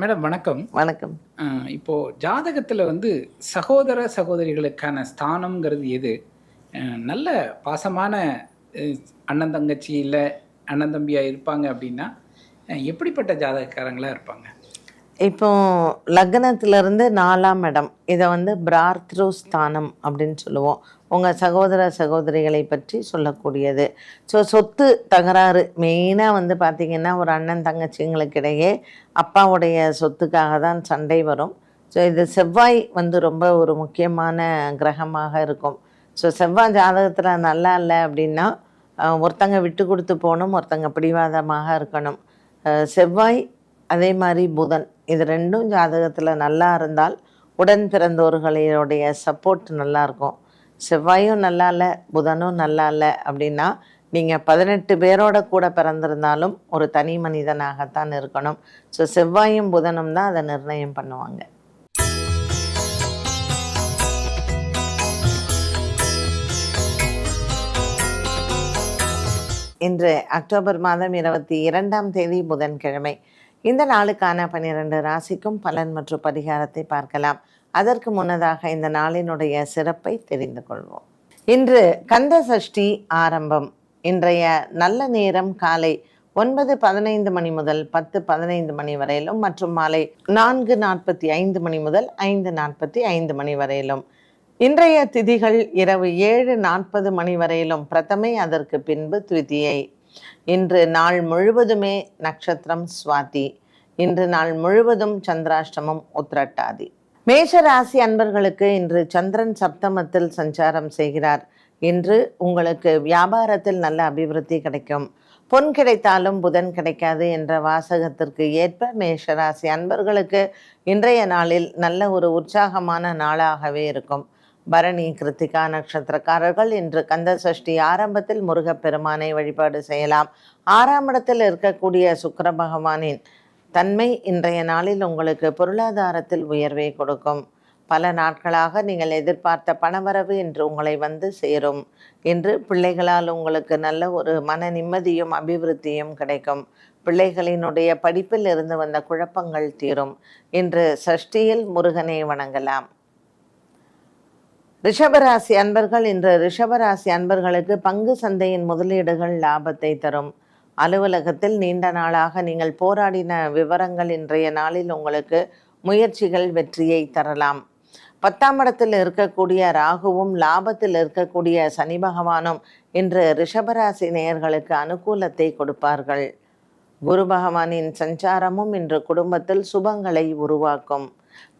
Madam வணக்கம். வணக்கம். இப்போ ஜாதகத்துல வந்து சகோதர சகோதரிகளுக்கான ஸ்தானம்ங்கிறது எது? நல்ல பாசமான அண்ணன் தங்கச்சி இல்லை அண்ணன் தம்பியா இருப்பாங்க அப்படின்னா எப்படிப்பட்ட ஜாதகக்காரங்களா இருப்பாங்க? இப்போ லக்னத்திலிருந்து நாலாம் இடம். இதை வந்து பிரார்த்ரு ஸ்தானம் அப்படின்னு சொல்லுவோம். உங்கள் சகோதர சகோதரிகளை பற்றி சொல்லக்கூடியது. ஸோ சொத்து தகராறு. மெயினாக வந்து பார்த்திங்கன்னா ஒரு அண்ணன் தங்கச்சிங்களுக்கு இடையே அப்பாவுடைய சொத்துக்காக தான் சண்டை வரும். ஸோ இது செவ்வாய் வந்து ரொம்ப ஒரு முக்கியமான கிரகமாக இருக்கும். ஸோ செவ்வாய் ஜாதகத்தில் நல்லா இல்லை அப்படின்னா ஒருத்தங்க விட்டு கொடுத்து போகணும் ஒருத்தங்க பிடிவாதமாக இருக்கணும். செவ்வாய் அதே மாதிரி புதன் இது ரெண்டும் ஜாதகத்தில் நல்லா இருந்தால் உடன் பிறந்தோர்களுடைய சப்போர்ட் நல்லாயிருக்கும் செவ்வாயும் நல்லா இல்லை புதனும் நல்லா இல்லை அப்படின்னா நீங்கள் பதினெட்டு பேரோட கூட பிறந்திருந்தாலும் ஒரு தனி மனிதனாகத்தான் இருக்கணும். ஸோ செவ்வாயும் புதனும் தான் அதை நிர்ணயம் பண்ணுவாங்க. இன்று அக்டோபர் மாதம் இருபத்தி இரண்டாம் தேதி புதன்கிழமை. இந்த நாளுக்கான பன்னிரண்டு ராசிக்கும் பலன் மற்றும் பரிகாரத்தை பார்க்கலாம். அதற்கு முன்னதாக இந்த நாளினுடைய சிறப்பை தெரிந்து கொள்வோம். இன்று கந்த சஷ்டி ஆரம்பம். இன்றைய நல்ல நேரம் காலை ஒன்பது பதினைந்து மணி முதல் பத்து பதினைந்து மணி வரையிலும் மற்றும் மாலை நான்கு நாற்பத்தி ஐந்து மணி முதல் ஐந்து நாற்பத்தி ஐந்து மணி வரையிலும். இன்றைய திதிகள் இரவு ஏழு நாற்பது மணி வரையிலும். பிரதமை அதற்கு பின்பு துவிதியை இன்று நாள் முழுவதுமே நட்சத்திரம் சுவாதி. இன்று நாள் முழுவதும் சந்திராஷ்டமம் உத்திரட்டாதி. மேஷ ராசி அன்பர்களுக்கு இன்று சந்திரன் சப்தமத்தில் சஞ்சாரம் செய்கிறார். இன்று உங்களுக்கு வியாபாரத்தில் நல்ல அபிவிருத்தி கிடைக்கும். பொன் கிடைத்தாலும் புதன் கிடைக்காது என்ற வாசகத்திற்கு ஏற்ப மேஷராசி அன்பர்களுக்கு இன்றைய நாளில் நல்ல ஒரு உற்சாகமான நாளாகவே இருக்கும். பரணி கிருத்திகா நட்சத்திரக்காரர்கள் இன்று கந்த சஷ்டி ஆரம்பத்தில் முருகப்பெருமானை வழிபாடு செய்யலாம். ஆறாம் இடத்தில் இருக்கக்கூடிய சுக்கர பகவானின் தன்மை இன்றைய நாளில் உங்களுக்கு பொருளாதாரத்தில் உயர்வை கொடுக்கும். பல நாட்களாக நீங்கள் எதிர்பார்த்த பணவரவு இன்று உங்களை வந்து சேரும். இன்று பிள்ளைகளால் உங்களுக்கு நல்ல ஒரு மன நிம்மதியும் அபிவிருத்தியும் கிடைக்கும். பிள்ளைகளினுடைய படிப்பில் இருந்து வந்த குழப்பங்கள் தீரும். இன்று சஷ்டியில் முருகனை வணங்கலாம். ரிஷபராசி அன்பர்கள் இன்று ரிஷபராசி அன்பர்களுக்கு பங்கு சந்தையின் முதலீடுகள் லாபத்தை தரும். அலுவலகத்தில் நீண்ட நாளாக நீங்கள் போராடின விவரங்கள் இன்றைய நாளில் உங்களுக்கு முயற்சிகள் வெற்றியை தரலாம். பத்தாம் இடத்தில் இருக்கக்கூடிய ராகுவும் லாபத்தில் இருக்கக்கூடிய சனி பகவானும் இன்று ரிஷபராசி நேயர்களுக்கு அனுகூலத்தை கொடுப்பார்கள். குரு பகவானின் சஞ்சாரமும் இன்று குடும்பத்தில் சுபங்களை உருவாக்கும்.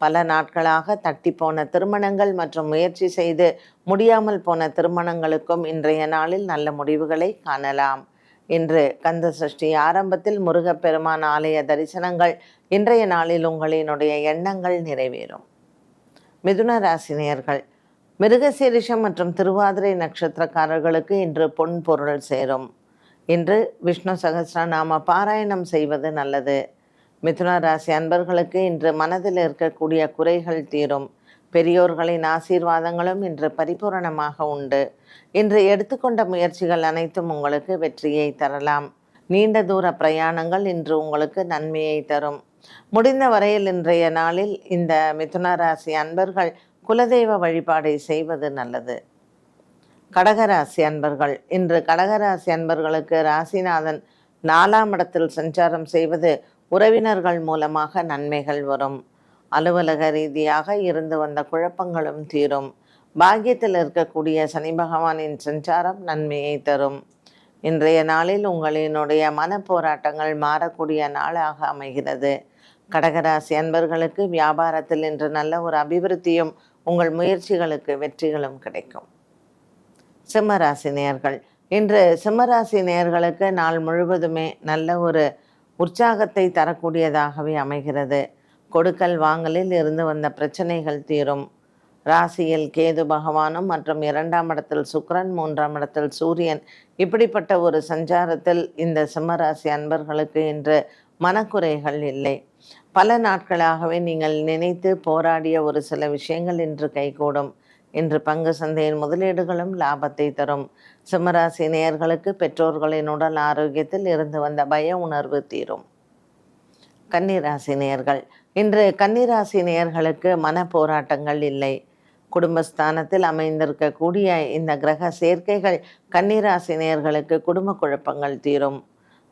பல நாட்களாக தட்டி போன திருமணங்கள் மற்றும் முயற்சி செய்து முடியாமல் போன திருமணங்களுக்கும் இன்றைய நாளில் நல்ல முடிவுகளை காணலாம். இன்று கந்த சஷ்டி ஆரம்பத்தில் முருகப்பெருமான் ஆலய தரிசனங்கள் இன்றைய நாளில் உங்களினுடைய எண்ணங்கள் நிறைவேறும். மிதுன ராசினியர்கள் மிருகசீரிஷம் மற்றும் திருவாதிரை நட்சத்திரக்காரர்களுக்கு இன்று பொன் பொருள் சேரும். இன்று விஷ்ணு சகசிரநாம பாராயணம் செய்வது நல்லது. மிதுன ராசி அன்பர்களுக்கு இன்று மனதில் இருக்கக்கூடிய குறைகள் தீரும். பெரியோர்களின் ஆசீர்வாதங்களும் இன்று பரிபூரணமாக உண்டு. இன்று எடுத்துக்கொண்ட முயற்சிகள் அனைத்தும் உங்களுக்கு வெற்றியை தரலாம். நீண்ட தூர பிரயாணங்கள் இன்று உங்களுக்கு நன்மையை தரும். முடிந்த வரையில் இன்றைய நாளில் இந்த மிதுன ராசி அன்பர்கள் குலதெய்வ வழிபாடை செய்வது நல்லது. கடகராசி அன்பர்கள் இன்று கடகராசி அன்பர்களுக்கு ராசிநாதன் நாலாம் இடத்தில் சஞ்சாரம் செய்வது உறவினர்கள் மூலமாக நன்மைகள் வரும். அலுவலக ரீதியாக இருந்து வந்த குழப்பங்களும் தீரும். பாக்கியத்தில் இருக்கக்கூடிய சனி பகவானின் சஞ்சாரம் நன்மையை தரும். இன்றைய நாளில் உங்களினுடைய மனப்போராட்டங்கள் மாறக்கூடிய நாளாக அமைகிறது. கடகராசி அன்பர்களுக்கு வியாபாரத்தில் இன்று நல்ல ஒரு அபிவிருத்தியும் உங்கள் முயற்சிகளுக்கு வெற்றிகளும் கிடைக்கும். சிம்மராசி நேயர்கள் இன்று சிம்மராசி நேயர்களுக்கு நாள் முழுவதுமே நல்ல ஒரு உற்சாகத்தை தரக்கூடியதாகவே அமைகிறது. கொடுக்கல் வாங்கலில் இருந்து வந்த பிரச்சனைகள் தீரும். ராசியில் கேது பகவானும் மற்றும் இரண்டாம் இடத்தில் சுக்ரன் மூன்றாம் இடத்தில் சூரியன். இப்படிப்பட்ட ஒரு சஞ்சாரத்தில் இந்த சிம்மராசி அன்பர்களுக்கு இன்று மனக்குறைகள் இல்லை. பல நாட்களாகவே நீங்கள் நினைத்து போராடிய ஒரு சில விஷயங்கள் இன்று கைகூடும். இன்று பங்கு சந்தையின் முதலீடுகளும் லாபத்தை தரும். சிம்மராசி நேயர்களுக்கு பெற்றோர்களின் உடல் ஆரோக்கியத்தில் இருந்து வந்த பய உணர்வு தீரும். கன்னிராசி நேயர்கள் இன்று கன்னிராசி நேயர்களுக்கு மன போராட்டங்கள் இல்லை. குடும்பஸ்தானத்தில் அமைந்திருக்கக்கூடிய இந்த கிரக சேர்க்கைகள் கன்னிராசி நேயர்களுக்கு குடும்ப குழப்பங்கள் தீரும்.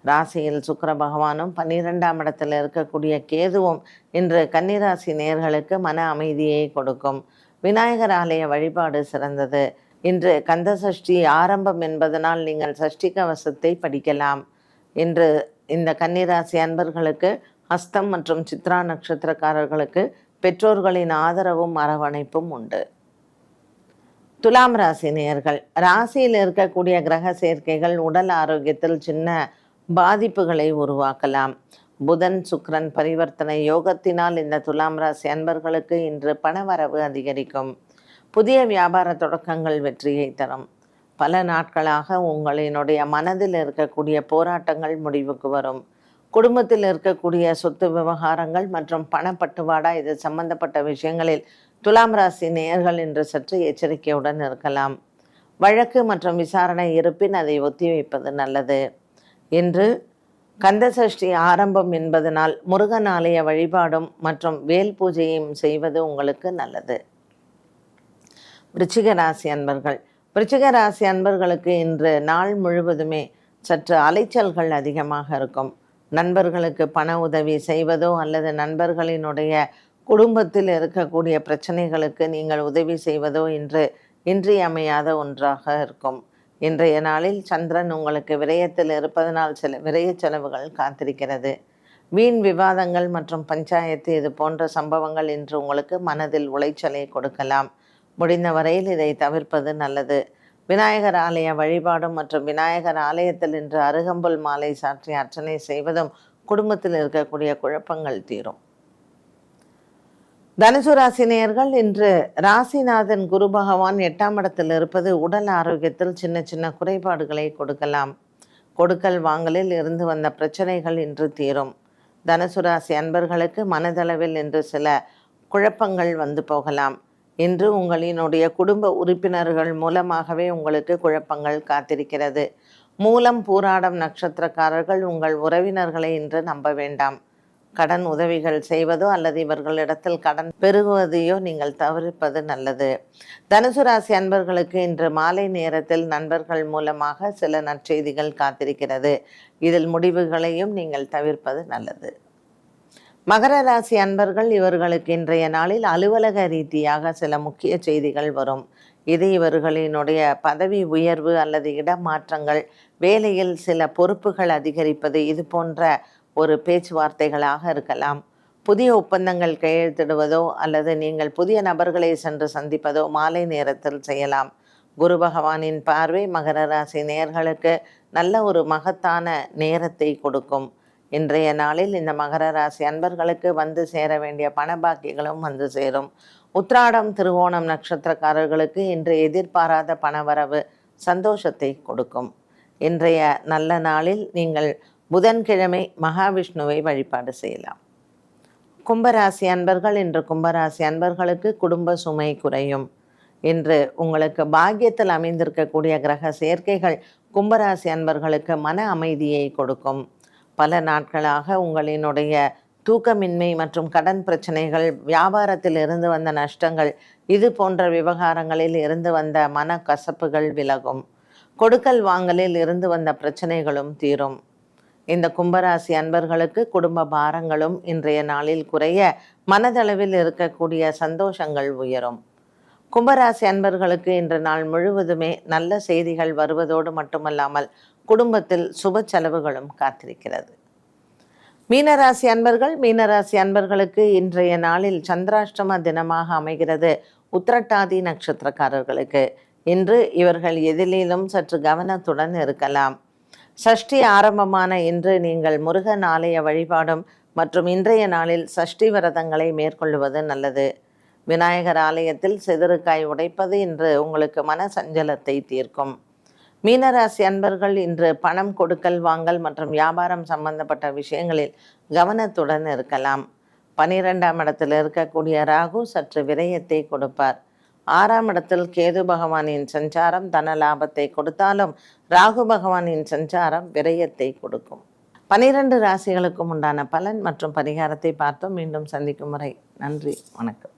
ராசியில் சுக்கர பகவானும் பன்னிரெண்டாம் இடத்தில் இருக்கக்கூடிய கேதுவும் இன்று கன்னிராசி நேயர்களுக்கு மன அமைதியை கொடுக்கும். விநாயகர் ஆலய வழிபாடு சிறந்தது. இன்று கந்த சஷ்டி ஆரம்பம் என்பதனால் நீங்கள் சஷ்டி கவசத்தை படிக்கலாம். இன்று இந்த கன்னிராசி அன்பர்களுக்கு ஹஸ்தம் மற்றும் சித்ரா நட்சத்திரக்காரர்களுக்கு பெற்றோர்களின் ஆதரவும் அரவணைப்பும் உண்டு. துலாம் ராசி நேயர்கள் ராசியில் இருக்கக்கூடிய கிரக சேர்க்கைகள் உடல் ஆரோக்கியத்தில் சின்ன பாதிப்புகளை உருவாக்கலாம். புதன் சுக்ரன் பரிவர்த்தனை யோகத்தினால் இந்த துலாம் ராசி அன்பர்களுக்கு இன்று பணவரவு அதிகரிக்கும். புதிய வியாபார தொடக்கங்கள் வெற்றியை தரும். பல நாட்களாக உங்களினுடைய மனதில் இருக்கக்கூடிய போராட்டங்கள் முடிவுக்கு வரும். குடும்பத்தில் இருக்கக்கூடிய சொத்து விவகாரங்கள் மற்றும் பணப்பட்டுவாடா இது சம்பந்தப்பட்ட விஷயங்களில் துலாம் ராசி நேயர்கள் என்று சற்று எச்சரிக்கையுடன் இருக்கலாம். வழக்கு மற்றும் விசாரணை இருப்பின் அதை ஒத்திவைப்பது நல்லது. இன்று கந்தசஷ்டி ஆரம்பம் என்பதனால் முருகன் ஆலய வழிபாடும் மற்றும் வேல் பூஜையும் செய்வது உங்களுக்கு நல்லது. விருச்சிக ராசி அன்பர்கள். விருச்சிக ராசி அன்பர்களுக்கு இன்று நாள் முழுவதுமே சற்று அலைச்சல்கள் அதிகமாக இருக்கும். நண்பர்களுக்கு பண உதவி செய்வதோ அல்லது நண்பர்களினுடைய குடும்பத்தில் இருக்கக்கூடிய பிரச்சனைகளுக்கு நீங்கள் உதவி செய்வதோ இன்று இன்றியமையாத ஒன்றாக இருக்கும். இன்றைய நாளில் சந்திரன் உங்களுக்கு விரயத்தில் இருப்பதனால் சில விரய செலவுகள் காத்திருக்கிறது. வீண் விவாதங்கள் மற்றும் பஞ்சாயத்து இது போன்ற சம்பவங்கள் இன்று உங்களுக்கு மனதில் உளைச்சலை கொடுக்கலாம். முடிந்த வரையில் இதை தவிர்ப்பது நல்லது. விநாயகர் ஆலய வழிபாடும் மற்றும் விநாயகர் ஆலயத்தில் இன்று அருகம்புல் மாலை சாற்றி அர்ச்சனை செய்வதும் குடும்பத்தில் இருக்கக்கூடிய குழப்பங்கள் தீரும். தனுசு ராசினியர்கள் இன்று ராசிநாதன் குரு பகவான் எட்டாம் இடத்தில் இருப்பது உடல் ஆரோக்கியத்தில் சின்ன சின்ன குறைபாடுகளை கொடுக்கலாம். கொடுக்கல் வாங்கலில் இருந்து வந்த பிரச்சனைகள் இன்று தீரும். தனுசு ராசி அன்பர்களுக்கு மனதளவில் இன்று சில குழப்பங்கள் வந்து போகலாம். இன்று உங்களினுடைய குடும்ப உறுப்பினர்கள் மூலமாகவே உங்களுக்கு குழப்பங்கள் காத்திருக்கிறது. மூலம் பூராடம் நட்சத்திரக்காரர்கள் உங்கள் உறவினர்களை இன்று நம்ப வேண்டாம். கடன் உதவிகள் செய்வதோ அல்லது இவர்களிடத்தில் கடன் பெருகுவதையோ நீங்கள் தவிர்ப்பது நல்லது. தனுசு ராசி அன்பர்களுக்கு இன்று மாலை நேரத்தில் நண்பர்கள் மூலமாக சில நற்செய்திகள் காத்திருக்கிறது. இதில் முடிவுகளையும் நீங்கள் தவிர்ப்பது நல்லது. மகர ராசி அன்பர்கள் இவர்களுக்கு இன்றைய நாளில் அலுவலக ரீதியாக சில முக்கிய செய்திகள் வரும். இது இவர்களினுடைய பதவி உயர்வு அல்லது இடமாற்றங்கள் வேலையில் சில பொறுப்புகள் அதிகரிப்பது இது போன்ற ஒரு பேச்சுவார்த்தைகளாக இருக்கலாம். புதிய ஒப்பந்தங்கள் கையெழுத்திடுவதோ அல்லது நீங்கள் புதிய நபர்களை சென்று சந்திப்பதோ மாலை நேரத்தில் செய்யலாம். குரு பகவானின் பார்வை மகர ராசி நேர்களுக்கு நல்ல ஒரு மகத்தான நேரத்தை கொடுக்கும். இன்றைய நாளில் இந்த மகர ராசி அன்பர்களுக்கு வந்து சேர வேண்டிய பணபாக்கியங்களும் வந்து சேரும். உத்ராடம் திருவோணம் நட்சத்திரக்காரர்களுக்கு இன்று எதிர்பாராத பணவரவு சந்தோஷத்தை கொடுக்கும். இன்றைய நல்ல நாளில் நீங்கள் புதன்கிழமை மகாவிஷ்ணுவை வழிபாடு செய்யலாம். கும்பராசி அன்பர்கள் இன்று கும்பராசி அன்பர்களுக்கு குடும்ப சுமை குறையும். இன்று உங்களுக்கு பாக்கியத்தில் அமைந்திருக்கக்கூடிய கிரக சேர்க்கைகள் கும்பராசி அன்பர்களுக்கு மன அமைதியை கொடுக்கும். பல நாட்களாக உங்களினுடைய தூக்கமின்மை மற்றும் கடன் பிரச்சனைகள் வியாபாரத்தில் இருந்து வந்த நஷ்டங்கள் இது போன்ற விவகாரங்களில் இருந்து வந்த மன கசப்புகள் விலகும். கொடுக்கல் வாங்கலில் இருந்து வந்த பிரச்சனைகளும் தீரும். இந்த கும்பராசி அன்பர்களுக்கு குடும்ப பாரங்களும் இன்றைய நாளில் குறைய மனதளவில் இருக்கக்கூடிய சந்தோஷங்கள் உயரும். கும்பராசி அன்பர்களுக்கு இன்று நாள் முழுவதுமே நல்ல செய்திகள் வருவதோடு மட்டுமல்லாமல் குடும்பத்தில் சுப செலவுகளும் காத்திருக்கிறது. மீனராசி அன்பர்கள் மீனராசி அன்பர்களுக்கு இன்றைய நாளில் சந்திராஷ்டம தினமாக அமைகிறது உத்திரட்டாதி நட்சத்திரக்காரர்களுக்கு. இன்று இவர்கள் எதிலும் சற்று கவனத்துடன் இருக்கலாம். சஷ்டி ஆரம்பமான இன்று நீங்கள் முருகன் ஆலய வழிபாடும் மற்றும் இன்றைய நாளில் சஷ்டி விரதங்களை மேற்கொள்வது நல்லது. விநாயகர் ஆலயத்தில் சிதறுக்காய் உடைப்பது இன்று உங்களுக்கு மன சஞ்சலத்தை தீர்க்கும். மீனராசி அன்பர்கள் இன்று பணம் கொடுக்கல் வாங்கல் மற்றும் வியாபாரம் சம்பந்தப்பட்ட விஷயங்களில் கவனத்துடன் இருக்கலாம். பனிரெண்டாம் இடத்தில் இருக்கக்கூடிய ராகு சற்று விரயத்தை கொடுப்பார். ஆறாம் இடத்தில் கேது பகவானின் சஞ்சாரம் தன லாபத்தை கொடுத்தாலும் ராகு பகவானின் சஞ்சாரம் விரயத்தை கொடுக்கும். பனிரெண்டு ராசிகளுக்கும் உண்டான பலன் மற்றும் பரிகாரத்தை பார்த்தோம் மீண்டும் சந்திக்கும் முறை. நன்றி வணக்கம்.